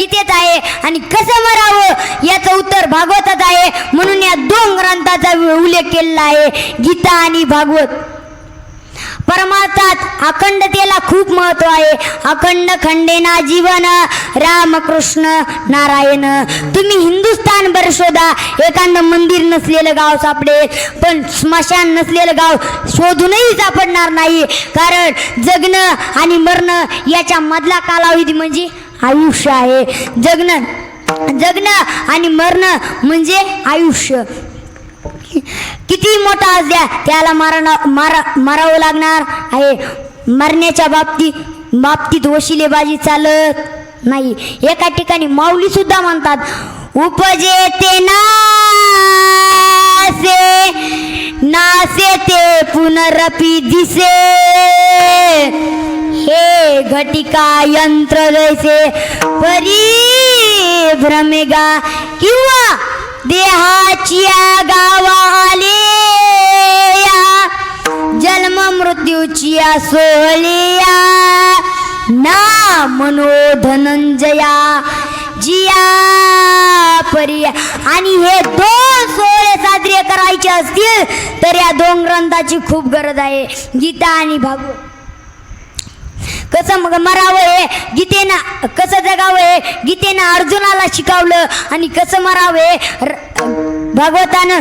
गीतेत आहे आणि कसं मरावं याचं उत्तर भागवतात आहे. म्हणून या दोन ग्रंथाचा उल्लेख केलेला आहे गीता आणि भागवत. परमार्थात अखंडतेला खूप महत्त्व आहे. अखंड खंडेना जीवन रामकृष्ण नारायण. तुम्ही हिंदुस्थान बर शोधा. एखादं मंदिर नसलेलं गाव सापडेल पण स्मशान नसलेलं गाव शोधूनही सापडणार नाही. कारण जगणं आणि मरणं याच्या मधला कालावधी म्हणजे आयुष्य आहे. जगणं जगणं आणि मरणं म्हणजे आयुष्य. किती मोठा आज द्या त्याला मारणं मारा मारावं लागणार आहे. मरण्याच्या बाबतीत बाबतीत वशिलेबाजी चालत नाही. एका ठिकाणी माऊली सुद्धा म्हणतात उपजे ते नासे नासे ते पुनरपी दिसे. हे घटिका यंत्र जैसे परी भ्रमेगा किंवा देहाच्या गावाले या जन्म मृत्यूची सोहलिया ना मनो धनंजया जिया परी आणि हे दोन सोहळे साजरे करायचे असतील तर या दोन ग्रंथाची खूप गरज आहे. गीता आणि भागवत. कसं मग मरावं हे? गीतेनं कसं जगावं हे? गीतेनं अर्जुनाला शिकवलं आणि कसं मरावं हे? र- भागवतानं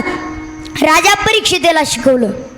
राजा परीक्षितेला शिकवलं.